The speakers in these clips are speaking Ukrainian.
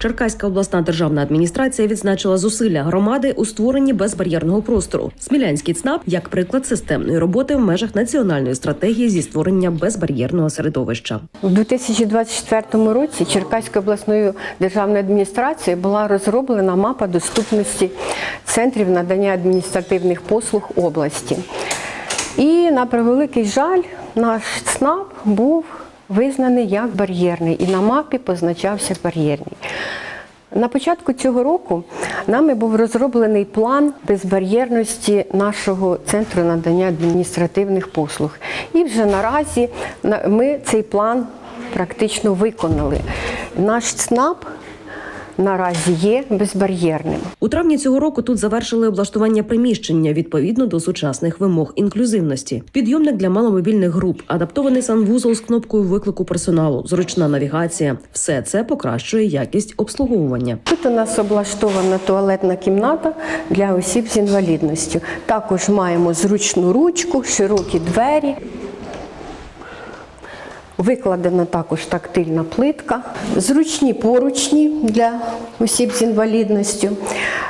Черкаська обласна державна адміністрація відзначила зусилля громади у створенні безбар'єрного простору. Смілянський ЦНАП як приклад системної роботи в межах національної стратегії зі створення безбар'єрного середовища. У 2024 році Черкаською обласною державною адміністрацією була розроблена мапа доступності центрів надання адміністративних послуг області. І на превеликий жаль, наш ЦНАП був визнаний як бар'єрний і на мапі позначався бар'єрний. На початку цього року нами був розроблений план безбар'єрності нашого центру надання адміністративних послуг. І вже наразі ми цей план практично виконали. Наш ЦНАП наразі є безбар'єрним. У травні цього року тут завершили облаштування приміщення відповідно до сучасних вимог інклюзивності. Підйомник для маломобільних груп, адаптований санвузол з кнопкою виклику персоналу, зручна навігація. Все це покращує якість обслуговування. Тут у нас облаштована туалетна кімната для осіб з інвалідністю. Також маємо зручну ручку, широкі двері. Викладена також тактильна плитка, зручні поручні для осіб з інвалідністю.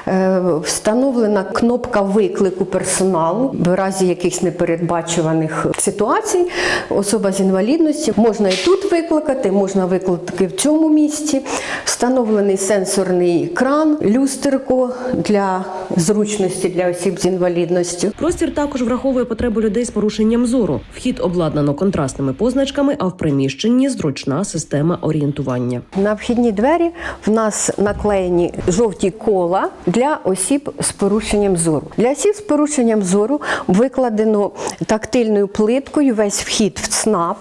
Е, Встановлена кнопка виклику персоналу в разі якихось непередбачуваних ситуацій. Особа з інвалідністю можна і тут викликати, можна викликати в цьому місці. Встановлений сенсорний кран, люстерко для зручності для осіб з інвалідністю. Простір також враховує потребу людей з порушенням зору. Вхід обладнано контрастними позначками, а в приміщенні зручна система орієнтування. На вхідні двері в нас наклеєні жовті кола для осіб з порушенням зору. Для осіб з порушенням зору викладено тактильною плиткою весь вхід в ЦНАП,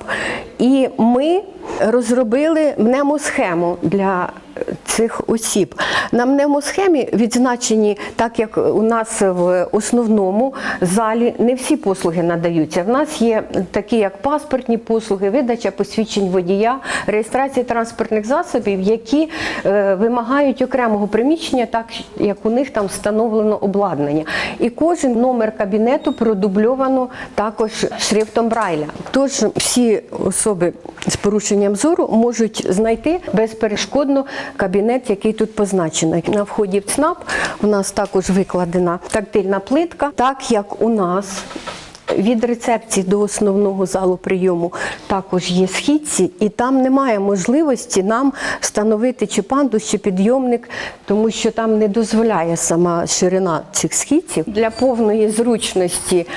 і ми розробили мнемосхему для цих осіб. На мнемосхемі відзначені, так як у нас в основному залі не всі послуги надаються. В нас є такі, як паспортні послуги, видача посвідчень водія, реєстрація транспортних засобів, які е, вимагають окремого приміщення, так як у них там встановлено обладнання. І кожен номер кабінету продубльовано також шрифтом Брайля. Тож всі особи з порушенням зору можуть знайти безперешкодно кабінет, який тут позначений. На вході в ЦНАП у нас також викладена тактильна плитка, так як у нас. Від рецепції до основного залу прийому також є східці, і там немає можливості нам встановити чи пандус, чи підйомник, тому що там не дозволяє сама ширина цих східців. Для повної зручності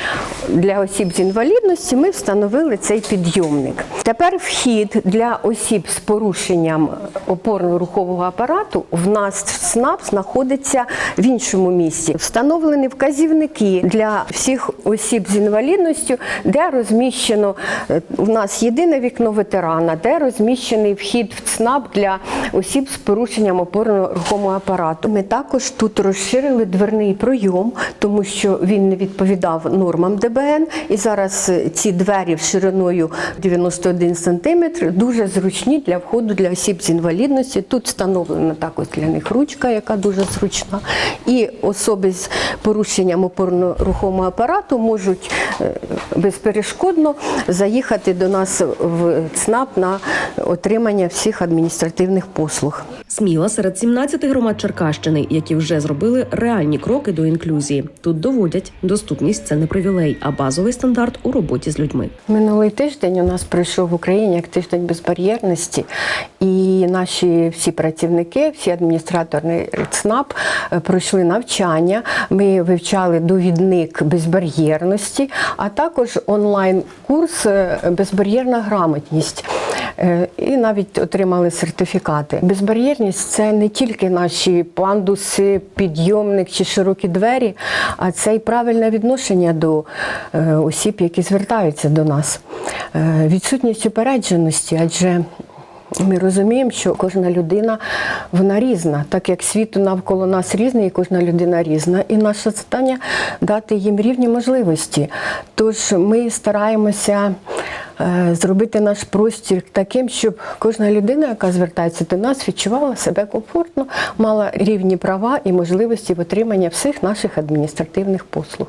для осіб з інвалідності ми встановили цей підйомник. Тепер вхід для осіб з порушенням опорно-рухового апарату в нас в СНАП знаходиться в іншому місці. Встановлені вказівники для всіх осіб з інвалідністю, де розміщено е, у нас єдине вікно ветерана, де розміщений вхід в ЦНАП для осіб з порушенням опорно-рухомого апарату. Ми також тут розширили дверний пройом, тому що він не відповідав нормам ДБН. І зараз е, ці двері шириною 91 см дуже зручні для входу для осіб з інвалідності. Тут встановлена також для них ручка, яка дуже зручна. І особи з порушенням опорно-рухомого апарату можуть е, безперешкодно заїхати до нас в ЦНАП на отримання всіх адміністративних послуг. Сміла серед 17 громад Черкащини, які вже зробили реальні кроки до інклюзії. Тут доводять, доступність це не привілей, а базовий стандарт у роботі з людьми. Минулий тиждень у нас пройшов в Україні як тиждень безбар'єрності, і наші всі працівники, всі адміністратори ЦНАП е, пройшли навчання. Ми вивчали довідник безбар'єрності, а також онлайн-курс е, безбар'єрна грамотність. Е, І навіть отримали сертифікати. Безбар'єрність це не тільки наші пандуси, підйомник чи широкі двері, а це й правильне відношення до е, осіб, які звертаються до нас. Відсутність упередженості, адже ми розуміємо, що кожна людина вона різна, так як світ навколо нас різний, і кожна людина різна. І наше завдання дати їм рівні можливості. Тож ми стараємося е, зробити наш простір таким, щоб кожна людина, яка звертається до нас, відчувала себе комфортно, мала рівні права і можливості в отримання всіх наших адміністративних послуг.